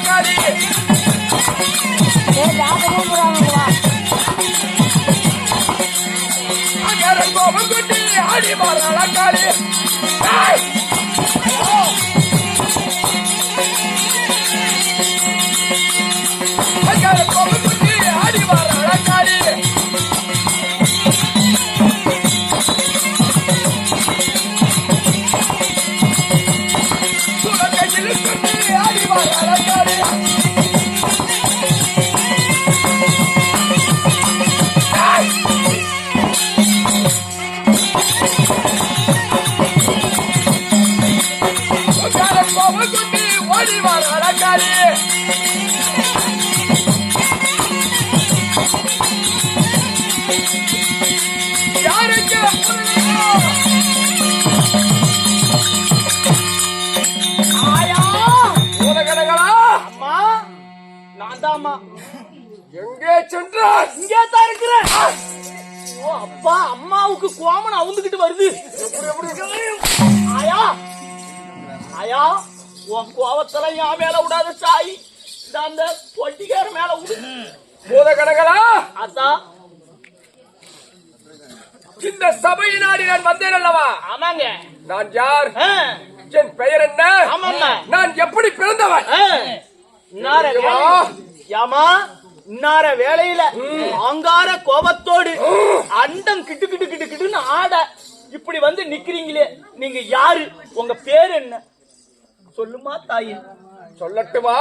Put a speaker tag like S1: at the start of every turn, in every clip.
S1: அழகாடி அகர
S2: தாம்மா
S1: எங்கே சென்றார்
S2: இங்கே தான் இருக்கிறேன். ஓ அப்பா அம்மாவுக்கு கோமன் அவுந்துகிட்டு வருது. ஆயா ஆயா உன் கோவத்துல என் மேல விடாத சாய். அந்த பொட்டிக்கார மேல விடு.
S1: பூதகணங்களா
S2: அதான்
S1: இந்த சபையினாடி நான் வந்தேன் அல்லவா?
S2: ஆமாங்க.
S1: நான் யார்? என் பெயர் என்ன. நான் எப்படி பிறந்தவன்?
S2: ஆ, இன்னார வேலையில அங்கார கோபத்தோடு அண்டம் கிட்டு கிட்டு கிட்டு கிட்டுன்னு ஆட இப்படி வந்து நிக்கிறீங்களே நீங்க யாரு? உங்க பேர் என்ன? சொல்லுமா தாயே.
S1: சொல்லட்டுமா?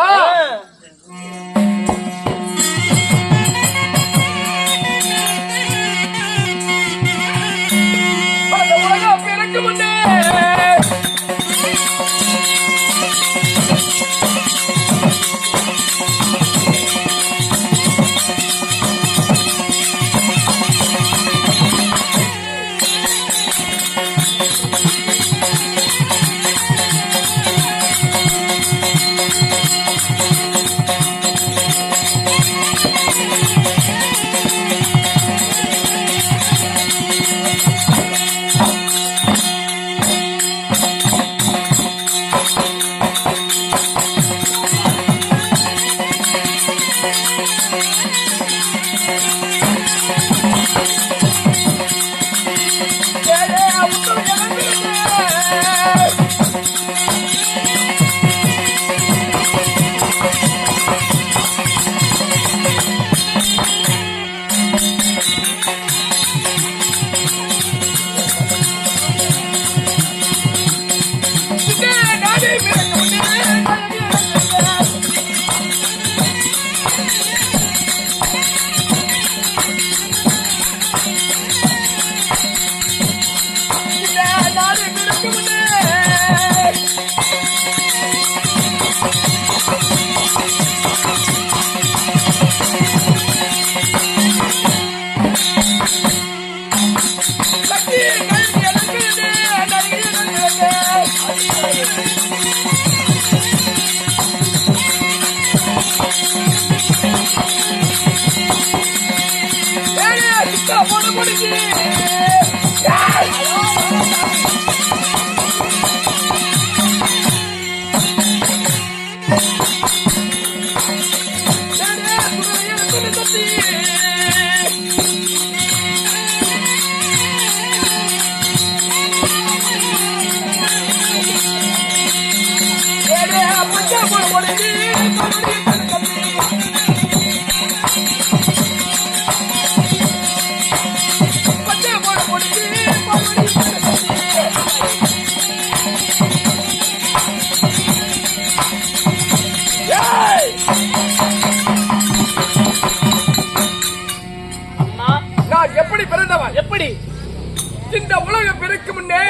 S1: உலகம் பிறக்கும் முன்னே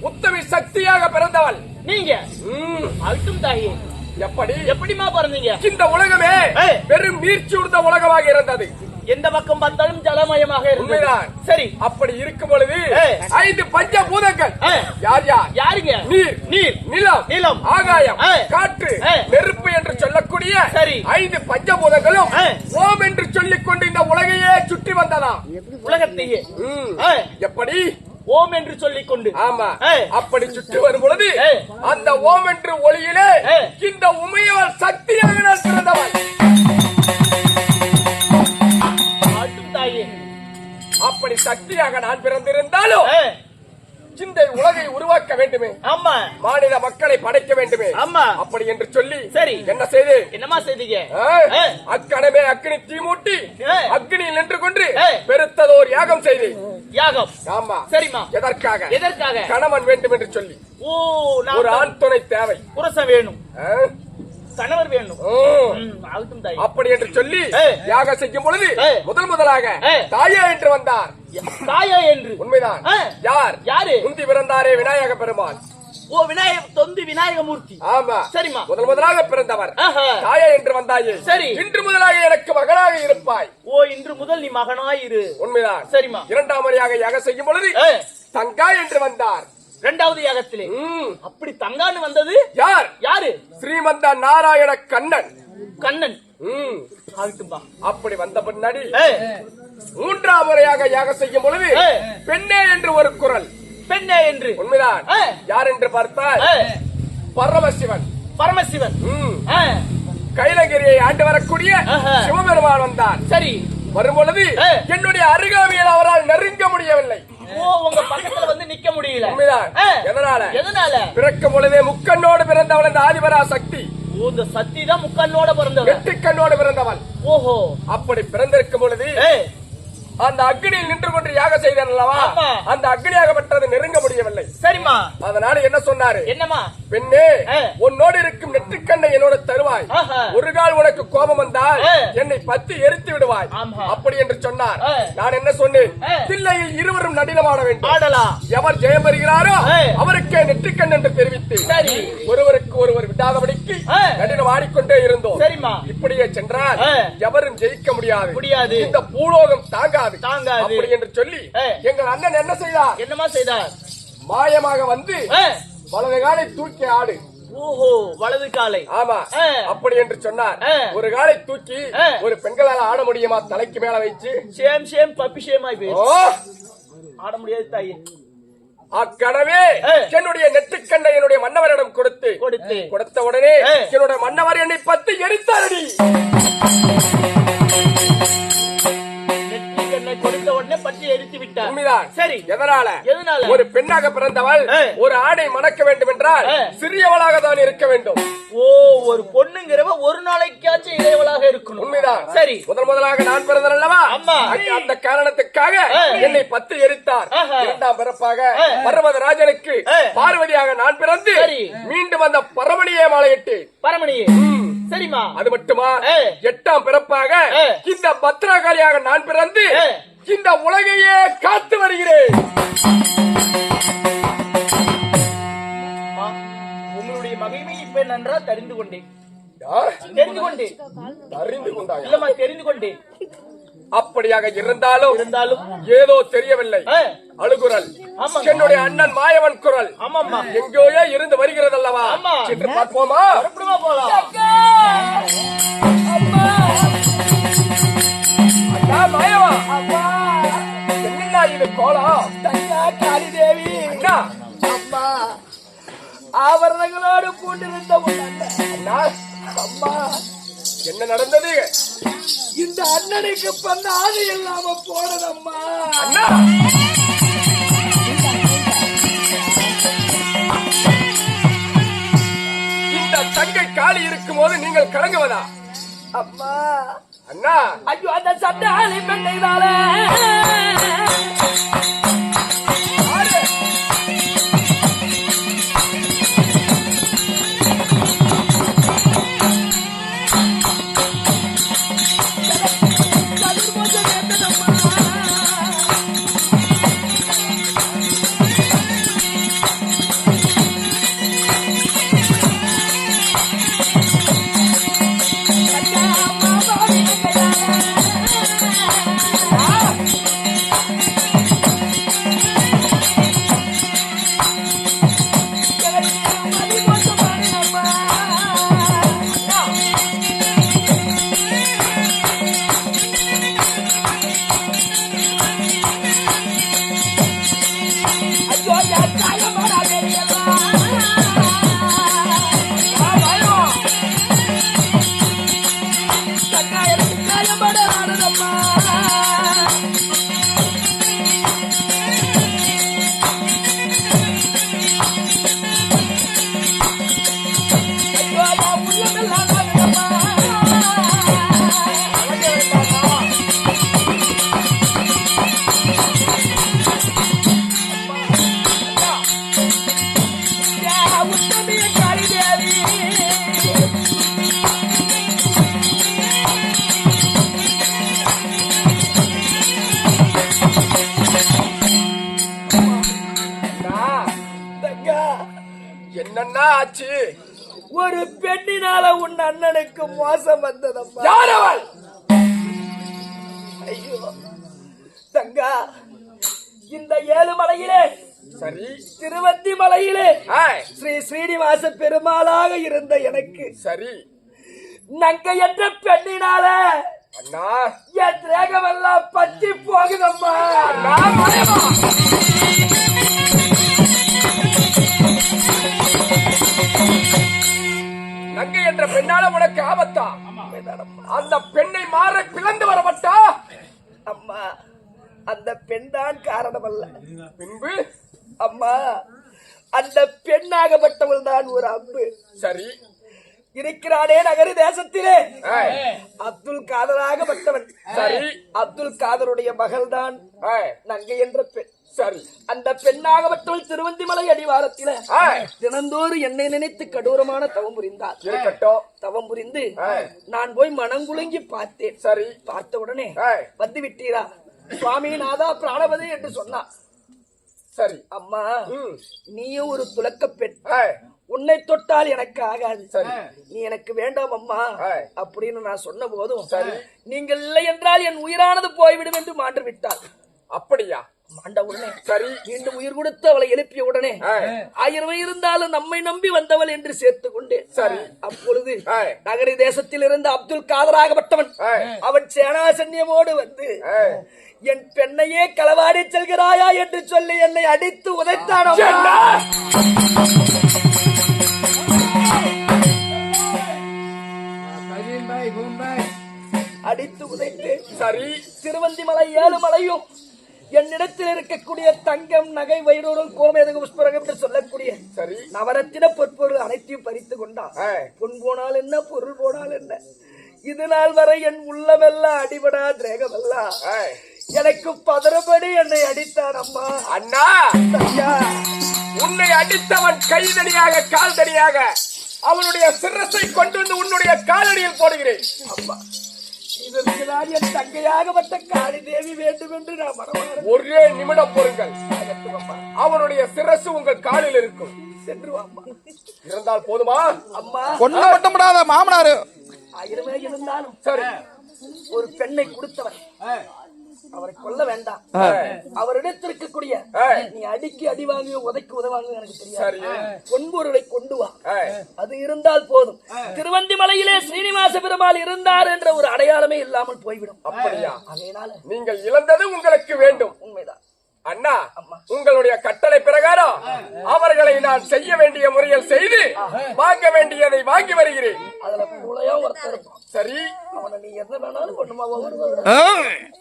S1: உத்தமி சக்தியாக பிறந்தவள்
S2: நீங்க?
S1: ம்,
S2: அழுட்டும் தாயே.
S1: எப்படி?
S2: எப்படிமா பிறந்தீங்க?
S1: இந்த உலகமே. பெரும் நீர்ச்சி உடுத்த உலகமாக இருந்தது.
S2: எந்த பக்கம் பார்த்தாலும் ஜலமயமாக இருந்தது.
S1: உண்மைதான்.
S2: சரி.
S1: அப்படி இருக்கும் பொழுது. ஐந்து பஞ்சபூதங்கள்.
S2: ஏய்.
S1: யார் யார்?
S2: யாருங்க?
S1: நீர்.
S2: நீர்.
S1: நிலம்.
S2: நிலம்.
S1: ஆகாயம். காற்று. நெருப்பு என்று சொல்லக்கூடிய
S2: சரி.
S1: ஐந்து பஞ்சபூதங்களும்
S2: ஏய்.
S1: ஓம் என்று சொல்லிக் கொண்டு இந்த உலகையே சுற்றி வந்ததாம்.
S2: உலகத்தையே.
S1: எப்படி?
S2: ஓம் என்று சொல்லிக் கொண்டு
S1: ஆமா. அப்படி சுற்றி வரும் பொழுது. அந்த ஓம் என்று ஒளியிலே. இந்த உமையவள் சக்தியாக நான்
S3: தாயே
S1: அப்படி சக்தியாக நான் பிறந்திருந்தாலும்
S3: ஏ,
S1: இந்த உலகை உருவாக்க வேண்டுமே
S3: ஆமா
S1: மாநில மக்களை படைக்க வேண்டுமே
S3: ஆமா
S1: அப்படி என்று சொல்லி
S3: சரி.
S1: என்ன செய்து
S3: என்னமா செய்தீங்க.
S1: அக்கணமே அக்னி தீமூட்டி. அக்னியில் நின்று கொண்டு. பெருத்ததோர் யாகம் செய்து
S3: யாகம்.
S1: ஆமா.
S3: சரிம்மா.
S1: எதற்காக?
S3: எதற்காக?
S1: கணவன் வேண்டும் என்று சொல்லி.
S3: ஓ
S1: ஒரு ஆண் துணை தேவை.
S3: புருஷன் வேணும்? கணவர் வேணும்.
S1: அப்படி என்று சொல்லி. யாகம் செய்யும் பொழுது. முதல் முதலாக. தாயா என்று வந்தார்.
S3: தாயா என்று.
S1: உண்மைதான். யார்?
S3: யாரு?
S1: முந்தி பிறந்தாரே விநாயக பெருமாள்
S3: ஓ விநாயக தொந்தி விநாயகமூர்த்தி.
S1: ஆமா.
S3: சரிம்மா.
S1: முதல் முதலாக பிறந்தவர். தாயா என்று வந்தாயே.
S3: சரி.
S1: இன்று முதலாக எனக்கு மகனாக இருப்பாய்.
S3: ஓ இன்று முதல் நீ மகனாயிரு
S1: உண்மைதான்.
S3: சரிம்மா.
S1: இரண்டாம் முறையாக யாகம் செய்யும் பொழுது தங்கா என்று வந்தார்.
S3: இரண்டாவது யாகத்திலே. அப்படி தங்கான்னு வந்தது?
S1: யார்?
S3: யாரு?
S1: ஸ்ரீமந்த நாராயண கண்ணன்.
S3: கண்ணன்.
S1: அப்படி வந்த பின்னாடி மூன்றாம் முறையாக யாகம் செய்யும் பொழுது. பெண்ணே என்று ஒரு குரல்.
S3: பெண்ணே என்று.
S1: உண்மைதான். யார் என்று பார்த்தால் பரமசிவன்.
S3: பரமசிவன்.
S1: கைலகிரியை ஆண்டு வரக்கூடிய. சிவபெருமான் வந்தார்
S3: சரி.
S1: வரும்பொழுது. என்னுடைய அருகாமையில் அவரால் நெருங்க முடியவில்லை.
S3: ஓ உங்க பக்கத்துல வந்து நிக்க முடியல.
S1: எதனால?
S3: எதனால?
S1: பிறக்கும் பொழுதே முக்கண்ணோடு பிறந்தவள் இந்த ஆதிபரா சக்தி
S3: இந்த சக்தி தான் முக்கண்ணோட
S1: பிறந்தவள்.
S3: ஓஹோ.
S1: அப்படி பிறந்திருக்கும் பொழுது அந்த அக்னியில் நின்று கொண்டு யாக செய்தான் அல்லவா. அந்த அக்னியாகப்பட்டது நெருங்க முடியவில்லை
S3: சரிம்மா
S1: அதனால என்ன சொன்னாரு
S3: என்னம்மா
S1: பெண்ணே. உன்னோடு இருக்கும் நெற்றிக்கண்ணை என்னோட தருவாய். ஒரு கால் உனக்கு கோபம் வந்தால். என்னை பத்தி எரித்து விடுவாய். அப்படி என்று சொன்னார். நான் என்ன சொன்னேன். தில்லையில் இருவரும் நடினமாட வேண்டும்
S3: ஆடலாம்
S1: எவர் ஜெயம் பெறுகிறாரோ. அவருக்கே நெற்றிக்கண் என்று தெரிவித்து
S3: சரி
S1: ஒருவருக்கு ஒருவர் விடாதபடிக்கு. நடினம் ஆடிக்கொண்டே இருந்தோம்
S3: சரிம்மா
S1: இப்படியே சென்றால். எவரும் ஜெயிக்க முடியாது
S3: முடியாது.
S1: இந்த பூலோகம் தாங்காது
S3: தாங்காது.
S1: அப்படி என்று சொல்லி. எங்கள் அண்ணன் என்ன செய்தார்
S3: என்னம்மா செய்தார்
S1: மாயமாக வந்து வலது காலை தூக்கி ஆடு.
S3: ஓஹோ வலது காலை.
S1: ஆமா. அப்படி என்று சொன்னார். ஒரு காலை தூக்கி. ஒரு பெண்களால ஆட முடியுமா? தலைக்கு மேல வச்சு
S3: சேம் சேம் பப்பி சேம் ஆகி ஆட முடியாது தாயே.
S1: அக்கடவே
S3: ஏ.
S1: என்னுடைய நெற்றிக்கண்ணை என்னுடைய மன்னவரிடம் கொடுத்து.
S3: கொடுத்து.
S1: கொடுத்த உடனே. என்னுடைய மன்னவர் என்னை பத்து எரித்தாரடி.
S3: பற்றி எரித்து விட்டார்
S1: உண்மைதான்
S3: சரி
S1: எதனால
S3: எதனால?
S1: ஒரு பெண்ணாக பிறந்தவள். ஒரு ஆடை மணக்க வேண்டும் என்றால். சிறியவளாக தான் இருக்க வேண்டும்
S3: ஓ ஒரு பொண்ணுங்கிறவ ஒரு நாளைக்காச்சும் இளையவளாக இருக்கணும்
S1: உண்மைதான்
S3: சரி
S1: முதல் முதலாக நான் பிறந்தேன் அல்லவா
S3: ஆமா.
S1: அந்த- காரணத்துக்காக. என்னை பத்து எரித்தார். இரண்டாம் பிறப்பாக. பர்வதராஜனுக்கு. பார்வதியாக நான் பிறந்து. மீண்டும் அந்த பரமணியை மாலையிட்டு
S3: பரமணியே சரிம்மா
S1: அது மட்டுமா. எட்டாம் பிறப்பாக. இந்த பத்ரகாளியாக நான் பிறந்து. இந்த உலகையே காத்து வருகிறேன்.
S3: உங்களுடைய மகிமை இப்ப நன்றா தெரிந்து கொண்டேன்? தெரிந்து கொண்டேன்.
S1: அறிந்து கொண்டாங்க
S3: இல்லம்மா தெரிந்து கொண்டேன்.
S1: அப்படியாக இருந்தாலும்
S3: இருந்தாலும்
S1: ஏதோ தெரியவில்லை. அழுகுரல். என்னுடைய அண்ணன் மாயவன் குரல். எங்கேயோ இருந்து வருகிறது அல்லவா. சென்று பார்ப்போமா?
S3: போலாம்.
S1: அண்ணா மாயவா என்னண்ணா இது கோலம்?
S3: தங்கா காளி தேவி
S1: அண்ணா.
S3: அம்மா ஆவரணங்களோடு பூண்டிருந்த உன் அண்ணன்.
S1: அண்ணா
S3: அம்மா
S1: என்ன நடந்தது?
S3: இந்த அண்ணனுக்கு பண்ண ஆதி இல்லாம போனதம்மா
S1: அண்ணா. இந்த தங்கை காளி இருக்கும் போது நீங்கள் கலங்குவதா?
S3: அம்மா
S1: அண்ணா
S3: ஐயோ அந்த சட்டை பெண்ணைதால
S1: ஆடு. என்னன்னா ஆச்சு
S3: ஒரு பெண்ணினால உன் அண்ணனுக்கு மோசம் வந்ததம்மா.
S1: யார் அவள்
S3: ஐயோ. தங்கா இந்த ஏழு மலையிலே
S1: சரி.
S3: திருவத்தி மலையிலே ஸ்ரீ ஸ்ரீனிவாச பெருமாளாக இருந்த எனக்கு.
S1: சரி.
S3: நங்க என்ற பெண்ணினால
S1: அண்ணா.
S3: என் தேகமெல்லாம் பற்றி போகுதம்மா.
S1: பெண்ணால உனக்கு ஆபத்தா? அந்த பெண்ணை மாற பிளந்து வரப்பட்டா?
S3: அம்மா அந்த பெண் தான் காரணம் அல்ல.
S1: பின்பு?
S3: அம்மா அந்த பெண்ணாகப்பட்டவள் தான் ஒரு அம்பு.
S1: சரி.
S3: இருக்கிறானே நகரி தேசத்திலே. அப்துல் காதராகப்பட்டவன்
S1: சரி.
S3: அப்துல் காதருடைய மகள்தான்
S1: ஆய்,
S3: நங்கை என்ற பெண்.
S1: சரி
S3: அந்த பெண்ணாகப்பட்டவள் திருவந்திமலை அடிவாரத்தில
S1: ஆய்,
S3: தினந்தோறும் என்னை நினைத்து கடூரமான தவம் புரிந்தார்.
S1: இருக்கட்டும்
S3: தவம் புரிந்து. நான் போய் மனங்குலுங்கி பார்த்தேன்.
S1: சரி.
S3: பார்த்த உடனே வந்து விட்டீரா? சுவாமி நாதா பிராணபதி என்று சொன்னா
S1: சரி.
S3: அம்மா நீயும் ஒரு துலக்க பெண். உன்னை தொட்டால் எனக்கு ஆகாது.
S1: சரி.
S3: நீ எனக்கு வேண்டாம் அம்மா. அப்படின்னு நான் சொன்ன போதும்
S1: சரி.
S3: நீங்கள் இல்லை என்றால் என் உயிரானது போய்விடும் என்று மாண்டு விட்டாள்
S1: அப்படியா?
S3: மாண்ட உடனே
S1: சரி
S3: மீண்டும் உயிர் கொடுத்து அவளை எழுப்பிய உடனே
S1: ஆய்,
S3: ஆயிரம் இருந்தாலும் நம்மை நம்பி வந்தவள் என்று சேர்த்து கொண்டேன்.
S1: சரி.
S3: அப்பொழுது நகரி தேசத்தில் இருந்த அப்துல் காதராகப்பட்டவன் அவன் சேனாசன்யமோடு வந்து. என் பெண்ணையே களவாடி செல்கிறாயா? என்று சொல்லி என்னை அடித்து உதைத்தான்? அடித்து உதைத்து
S1: சரி
S3: திருவந்திமலை ஏழு மலையும் என்னிடத்தில் இருக்கக்கூடிய தங்கம் நகை வைரூரம் கோமேதக புஷ்பரகம் என்று சொல்லக்கூடிய
S1: சரி.
S3: நவரத்தின பொற்பொருள் அனைத்தையும் பறித்து கொண்டான். பொன் போனால் என்ன பொருள் போனால் என்ன? இது நாள் வரை என் உள்ளமெல்லாம் அடிபடா திரேகமெல்லாம்
S1: ஆய்.
S3: எனக்கு பதறபடி என்னை அடித்தான் அம்மா.
S1: அண்ணா! உன்னை அடித்தவன் கைதடியாக கால்தடியாக அவனுடைய சிரசை கொண்டு வந்து உன்னுடைய காலடியில் போடுகிறேன்.
S3: அம்மா. இதற்கு நான் என் தங்கையாகப்பட்ட காளி தேவி வேண்டும் என்று நான் மனமாற
S1: ஒரே நிமிடம் பொருங்கள் அவனுடைய சிரசு உங்கள் காலில் இருக்கும்.
S3: சென்று
S1: இருந்தால் போதுமா?
S3: அம்மா.
S4: கொண்டு மட்டும் விடாத மாமனாரு.
S3: ஆயிரமே இருந்தாலும்
S1: சரி.
S3: ஒரு பெண்ணை கொடுத்தவர் அவரை கொல்ல வேண்டாம். இருக்கக்கூடிய
S1: ஆய்.
S3: நீ அடிக்கு அடி வாங்குவோ உதைக்கு உதவாங்க எனக்கு தெரியாது. பொன்பொருளை கொண்டு வா. அது இருந்தால் போதும். திருவந்திமலையிலே ஸ்ரீனிவாச பெருமாள் இருந்தார் என்ற ஒரு அடையாளமே இல்லாமல் போய்விடும்.
S1: அப்படியா?
S3: அதனால
S1: நீங்கள் இழந்தது உங்களுக்கு வேண்டும்.
S3: உண்மைதான்.
S1: அண்ணா உங்களுடைய கட்டளை பிரகாரம் அவர்களை நான் செய்ய வேண்டிய முறையில் செய்து வாங்க வேண்டியதை வாங்கி வருகிறேன். சரி.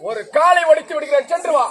S1: ஒரு காலை ஒடித்து விடுகிறேன் சென்று வா.